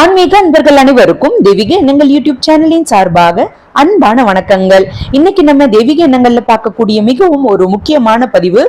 ஆன்மீக அன்பர்கள் அனைவருக்கும் தெய்வீக எண்ணங்கள் யூடியூப் சேனலின் சார்பாக அன்பான வணக்கங்கள். இன்னைக்கு நம்ம தெய்வீக எண்ணங்கள்ல பார்க்கக்கூடிய மிகவும் ஒரு முக்கியமான பதிவு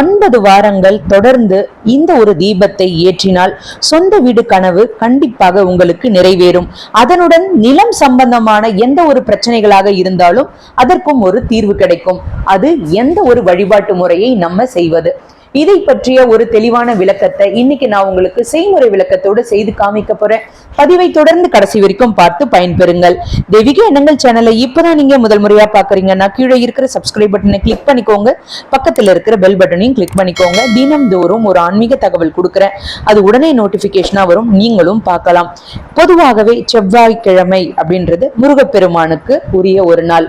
ஒன்பது வாரங்கள் தொடர்ந்து இந்த ஒரு தீபத்தை ஏற்றினால் சொந்த வீடு கனவு கண்டிப்பாக உங்களுக்கு நிறைவேறும். அதனுடன் நிலம் சம்பந்தமான எந்த ஒரு பிரச்சனைகளாக இருந்தாலும் அதற்கும் ஒரு தீர்வு கிடைக்கும். அது எந்த ஒரு வழிபாட்டு முறையை நம்ம செய்வது? இதை பற்றிய ஒரு தெளிவான விளக்கத்தை இன்னைக்கு நான் உங்களுக்கு செய்முறை விளக்கத்தோடு செய்து காமிக்க போறேன். பதிவை தொடர்ந்து கடைசி வரைக்கும் பார்த்து பயன்பெறுங்கள். தெய்வீக எண்ணங்கள் சேனலை இப்பதான் நீங்க முதல் முறையா பாக்குறீங்கன்னா கீழே இருக்கிற சப்ஸ்கிரைப் பட்டனை கிளிக் பண்ணிக்கோங்க. பக்கத்துல இருக்கிற பெல் பட்டனையும் கிளிக் பண்ணிக்கோங்க. தினம்தோறும் ஒரு ஆன்மீக தகவல் கொடுக்குறேன். அது உடனே நோட்டிபிகேஷனா வரும். நீங்களும் பார்க்கலாம். பொதுவாகவே செவ்வாய்க்கிழமை அப்படின்றது முருகப்பெருமானுக்கு உரிய ஒரு நாள்.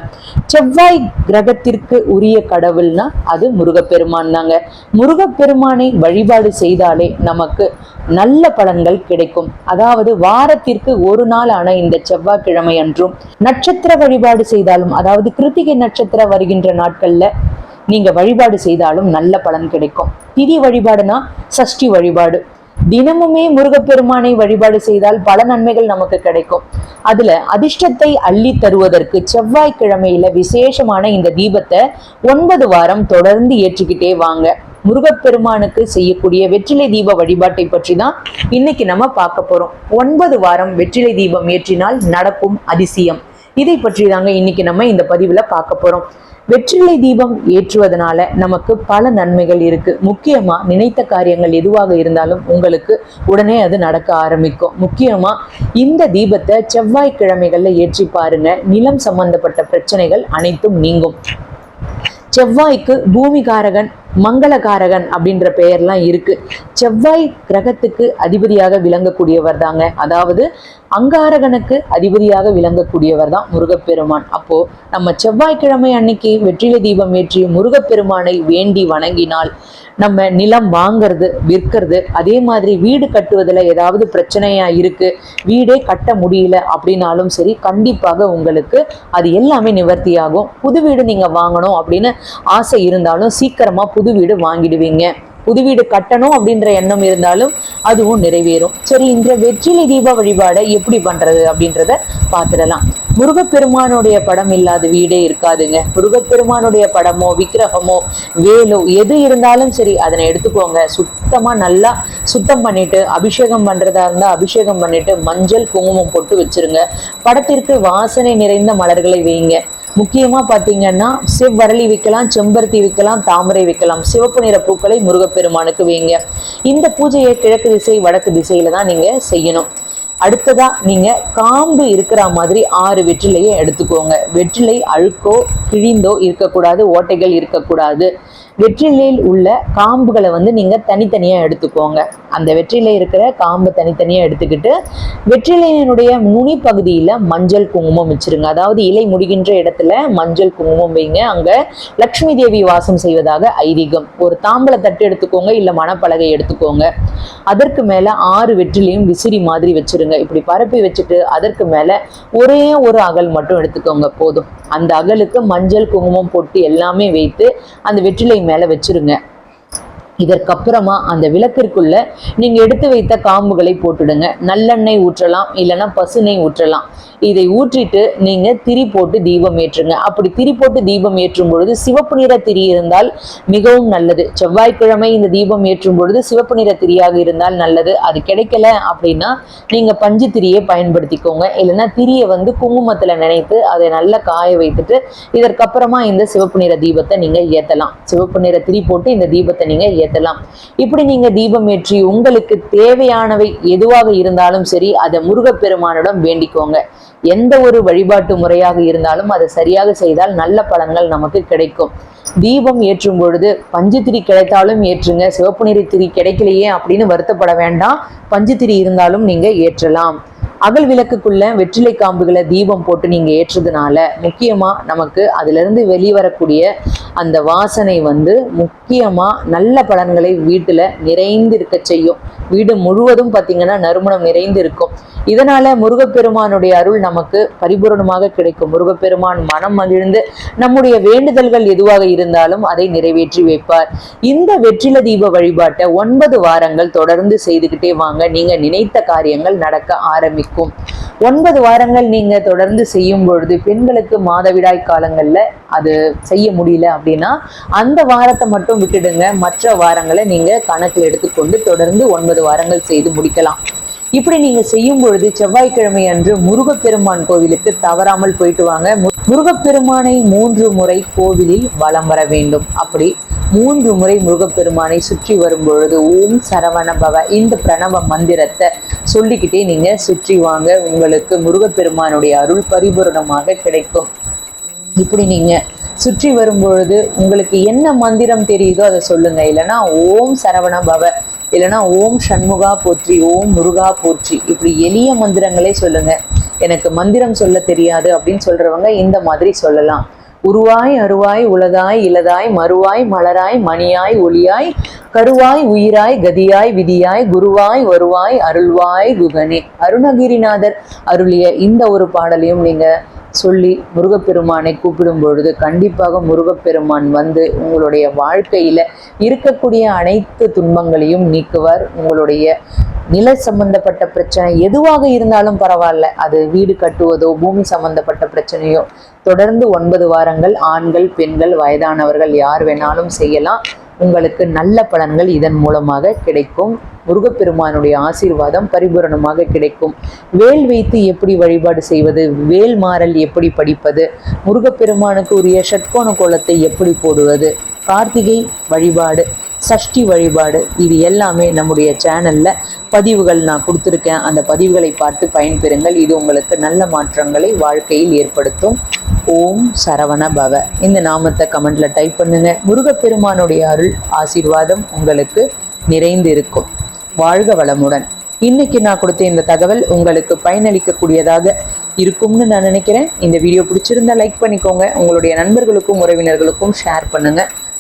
செவ்வாய் கிரகத்திற்கு உரிய கடவுள்னா அது முருகப்பெருமான் தாங்க. முரு முருகப்பெருமானை வழிபாடு செய்தாலே நமக்கு நல்ல பலன்கள் கிடைக்கும். அதாவது வாரத்திற்கு ஒரு நாள் ஆன இந்த செவ்வாய்க்கிழமை அன்றும் நட்சத்திர வழிபாடு செய்தாலும் அதாவது கிருத்திகை நட்சத்திரம் வருகின்ற நாட்கள்ல நீங்க வழிபாடு செய்தாலும் நல்ல பலன் கிடைக்கும். திதி வழிபாடுனா சஷ்டி வழிபாடு. தினமுமே முருகப்பெருமானை வழிபாடு செய்தால் பல நன்மைகள் நமக்கு கிடைக்கும். அதுல அதிர்ஷ்டத்தை அள்ளி தருவதற்கு செவ்வாய்க்கிழமையில விசேஷமான இந்த தீபத்தை ஒன்பது வாரம் தொடர்ந்து ஏற்றிக்கிட்டே வாங்க. முருகப்பெருமானுக்கு செய்யக்கூடிய வெற்றிலை தீப வழிபாட்டை பற்றி தான் இன்னைக்கு நம்ம பார்க்க போறோம். ஒன்பது வாரம் வெற்றிலை தீபம் ஏற்றினால் நடக்கும் அதிசயம். இதை பற்றி தாங்க இன்னைக்கு நம்ம இந்த பதிவுல பார்க்க போறோம். வெற்றிலை தீபம் ஏற்றுவதனால நமக்கு பல நன்மைகள் இருக்கு. முக்கியமா நினைத்த காரியங்கள் எதுவாக இருந்தாலும் உங்களுக்கு உடனே அது நடக்க ஆரம்பிக்கும். முக்கியமா இந்த தீபத்தை செவ்வாய்க்கிழமைகள்ல ஏற்றி பாருங்க. நிலம் சம்பந்தப்பட்ட பிரச்சனைகள் அனைத்தும் நீங்கும். செவ்வாய்க்கு பூமிகாரகன் மங்களகாரகன் அப்படின்ற பெயர்லாம் இருக்கு. செவ்வாய் கிரகத்துக்கு அதிபதியாக விளங்கக்கூடியவர் தாங்க. அதாவது அங்காரகனுக்கு அதிபதியாக விளங்கக்கூடியவர் தான் முருகப்பெருமான். அப்போ நம்ம செவ்வாய்க்கிழமை அன்னைக்கு வெற்றிலை தீபம் ஏற்றி முருகப்பெருமானை வேண்டி வணங்கினால் நம்ம நிலம் வாங்கிறது விற்கிறது அதே மாதிரி வீடு கட்டுவதில் ஏதாவது பிரச்சனையா இருக்கு வீடே கட்ட முடியல அப்படின்னாலும் சரி கண்டிப்பாக உங்களுக்கு அது எல்லாமே நிவர்த்தியாகும். புது வீடு நீங்க வாங்கணும் அப்படின்னு ஆசை இருந்தாலும் சீக்கிரமா புது வீடு வாங்கிடுவீங்க. புது வீடு கட்டணும் அப்படின்ற எண்ணம் இருந்தாலும் அதுவும் நிறைவேறும். சரி இந்த வெற்றிலை தீப வழிபாடை எப்படி பண்றது அப்படின்றத பார்த்துடலாம். முருகப்பெருமானுடைய படம் இல்லாத வீடே இருக்காதுங்க. முருகப்பெருமானுடைய படமோ விக்கிரகமோ வேலோ எது இருந்தாலும் சரி அதனை எடுத்துக்கோங்க. சுத்தமா நல்லா சுத்தம் பண்ணிட்டு அபிஷேகம் பண்றதா இருந்தா அபிஷேகம் பண்ணிட்டு மஞ்சள் குங்குமம் போட்டு வச்சிருங்க. படத்திற்கு வாசனை நிறைந்த மலர்களை வைங்க. முக்கியமா பாத்தீங்கன்னா செவ்வரளி விற்கலாம் செம்பருத்தி விற்கலாம் தாமரை விற்கலாம் சிவப்பு நிற பூக்களை முருகப்பெருமானுக்கு வைங்க. இந்த பூஜையை கிழக்கு திசை வடக்கு திசையில தான் நீங்க செய்யணும். அடுத்ததா நீங்க காம்பு இருக்கிற மாதிரி ஆறு வெற்றிலையை எடுத்துக்கோங்க. வெற்றிலை அழுக்கோ கிழிந்தோ இருக்கக்கூடாது ஓட்டைகள் இருக்கக்கூடாது. வெற்றிலையில் உள்ள காம்புகளை வந்து நீங்க தனித்தனியா எடுத்துக்கோங்க. அந்த வெற்றிலை இருக்கிற காம்பு தனித்தனியாக எடுத்துக்கிட்டு வெற்றிலையினுடைய நுனி பகுதியில் மஞ்சள் குங்குமம் வச்சிருங்க. அதாவது இலை முடிகின்ற இடத்துல மஞ்சள் குங்குமம் வைங்க. அங்கே லக்ஷ்மி தேவி வாசம் செய்வதாக ஐதீகம். ஒரு தாம்பல தட்டு எடுத்துக்கோங்க இல்லை மணப்பலகை எடுத்துக்கோங்க. அதற்கு மேலே ஆறு வெற்றிலையும் விசிறி மாதிரி வச்சிருங்க. இப்படி பரப்பி வச்சுட்டு அதற்கு மேலே ஒரே ஒரு அகல் மட்டும் எடுத்துக்கோங்க போதும். அந்த அகலுக்கு மஞ்சள் குங்குமம் பொட்டு எல்லாமே வைத்து அந்த வெற்றிலை மேலே வச்சிருங்க. இதற்கப்புறமா அந்த விளக்கிற்குள்ள நீங்க எடுத்து வைத்த காம்புகளை போட்டுடுங்க. நல்லெண்ணெய் ஊற்றலாம் இல்லைன்னா பசுனை ஊற்றலாம். இதை ஊற்றிட்டு நீங்க திரி போட்டு தீபம் ஏற்றுங்க. அப்படி திரி போட்டு தீபம் ஏற்றும் பொழுது சிவப்பு நிற திரி இருந்தால் மிகவும் நல்லது. செவ்வாய்க்கிழமை இந்த தீபம் ஏற்றும் பொழுது சிவப்பு நிற திரியாக இருந்தால் நல்லது. அது கிடைக்கல அப்படின்னா நீங்க பஞ்சு திரியை பயன்படுத்திக்கோங்க. இல்லைன்னா திரியை வந்து குங்குமத்துல நினைத்து அதை நல்லா காய வைத்துட்டு இதற்கப்புறமா இந்த சிவப்பு நிற தீபத்தை நீங்க ஏத்தலாம். சிவப்பு நிற திரி போட்டு இந்த தீபத்தை நீங்க ஏற்றலாம் இப்படி நீங்க தீபம் ஏற்றி உங்களுக்கு தேவையானவை எதுவாக இருந்தாலும் சரி அதை முருகப்பெருமானிடம் வேண்டிக்கோங்க. எந்த ஒரு வழிபாட்டு முறையாக இருந்தாலும் அதை சரியாக செய்தால் நல்ல பலன்கள் நமக்கு கிடைக்கும். தீபம் ஏற்றும் பொழுது பஞ்சுத்திரி கிடைத்தாலும் ஏற்றுங்க சிவப்பு நிறை திரி கிடைக்கலையே அப்படின்னு வருத்தப்பட வேண்டாம். பஞ்சு திரி இருந்தாலும் நீங்க ஏற்றலாம். அகல் விளக்குக்குள்ள வெற்றிலை காம்புகளை தீபம் போட்டு நீங்க ஏற்றுறதுனால முக்கியமா நமக்கு அதுல இருந்து வெளிவரக்கூடிய அந்த வாசனை வந்து முக்கியமா நல்ல பலன்களை வீட்டுல நிறைந்து இருக்க செய்யும். வீடு முழுவதும் பார்த்தீங்கன்னா நறுமணம் நிறைந்து இருக்கும் இதனால முருகப்பெருமானுடைய அருள் நமக்கு பரிபூரணமாக கிடைக்கும். முருகப்பெருமான் மனம் மகிழ்ந்து நம்முடைய வேண்டுதல்கள் எதுவாக இருந்தாலும் அதை நிறைவேற்றி வைப்பார். இந்த வெற்றில தீப வழிபாட்டை ஒன்பது வாரங்கள் தொடர்ந்து செய்துக்கிட்டே வாங்க. நீங்க நினைத்த காரியங்கள் நடக்க ஆரம்பிக்கும். ஒன்பது வாரங்கள் நீங்க தொடர்ந்து செய்யும் பொழுது பெண்களுக்கு மாதவிடாய் காலங்களில் அது செய்ய முடியல அப்படின்னா அந்த வாரத்தை மட்டும் விட்டுடுங்க. மற்ற வாரங்களை நீங்கள் கணக்கில் எடுத்துக்கொண்டு தொடர்ந்து ஒன்பது வாரங்கள் செய்து முடிக்கலாம். இப்படி நீங்க செய்யும் பொழுது செவ்வாய்க்கிழமை அன்று முருகப்பெருமான் கோவிலுக்கு தவறாமல் போயிட்டு வாங்க. முருகப்பெருமானை மூன்று முறை கோவிலில் வலம் வர வேண்டும். அப்படி மூன்று முறை முருகப்பெருமானை சுற்றி வரும்பொழுது ஓம் சரவண பவ இந்த பிரணவ மந்திரத்தை சொல்லிக்கிட்டே நீங்க சுற்றி வாங்க. உங்களுக்கு முருகப்பெருமானுடைய அருள் பரிபூரணமாக கிடைக்கும். இப்படி நீங்க சுற்றி வரும்பொழுது உங்களுக்கு என்ன மந்திரம் தெரியுதோ அதை சொல்லுங்க. இல்லைன்னா ஓம் சரவண பவ இல்லைன்னா ஓம் சண்முகா போற்றி ஓம் முருகா போற்றி இப்படி எளிய மந்திரங்களே சொல்லுங்க. எனக்கு மந்திரம் சொல்ல தெரியாது அப்படின்னு சொல்றவங்க இந்த மாதிரி சொல்லலாம். உருவாய் அருவாய் உலதாய் இலதாய் மறுவாய் மலராய் மணியாய் ஒளியாய் கருவாய் உயிராய் கதியாய் விதியாய் குருவாய் வருவாய் அருள்வாய் குகனே. அருணகிரிநாதர் அருளிய இந்த ஒரு பாடலையும் நீங்க சொல்லி முருகப்பெருமானை கூப்பிடும் பொழுது கண்டிப்பாக முருகப்பெருமான் வந்து உங்களுடைய வாழ்க்கையில இருக்கக்கூடிய அனைத்து துன்பங்களையும் நீக்குவார். உங்களுடைய நில சம்பந்தப்பட்ட பிரச்சனை எதுவாக இருந்தாலும் பரவாயில்ல. அது வீடு கட்டுவதோ பூமி சம்பந்தப்பட்ட பிரச்சனையோ. தொடர்ந்து ஒன்பது வாரங்கள் ஆண்கள் பெண்கள் வயதானவர்கள் யார் வேணாலும் செய்யலாம். உங்களுக்கு நல்ல பலன்கள் இதன் மூலமாக கிடைக்கும். முருகப்பெருமானுடைய ஆசீர்வாதம் பரிபூரணமாக கிடைக்கும். வேல் வைத்து எப்படி வழிபாடு செய்வது வேல் மாறல் எப்படி படிப்பது முருகப்பெருமானுக்கு உரிய ஷட்கோண கோலத்தை எப்படி போடுவது கார்த்திகை வழிபாடு சஷ்டி வழிபாடு இது எல்லாமே நம்முடைய சேனலில் பதிவுகள் நான் கொடுத்துருக்கேன். அந்த பதிவுகளை பார்த்து பயன்பெறுங்கள். இது உங்களுக்கு நல்ல மாற்றங்களை வாழ்க்கையில் ஏற்படுத்தும். ஓம் சரவண பவ. இந்த நாமத்தை கமெண்ட்ல டைப் பண்ணுங்க. முருகப்பெருமானுடைய அருள் ஆசீர்வாதம் உங்களுக்கு நிறைந்து இருக்கும் வாழ்க வளமுடன். இன்னைக்கு நான் கொடுத்த இந்த தகவல் உங்களுக்கு பயனளிக்கக்கூடியதாக இருக்கும்னு நான் நினைக்கிறேன். இந்த வீடியோ பிடிச்சிருந்தா லைக் பண்ணிக்கோங்க. உங்களுடைய நண்பர்களுக்கும் உறவினர்களுக்கும் ஷேர் பண்ணுங்கள்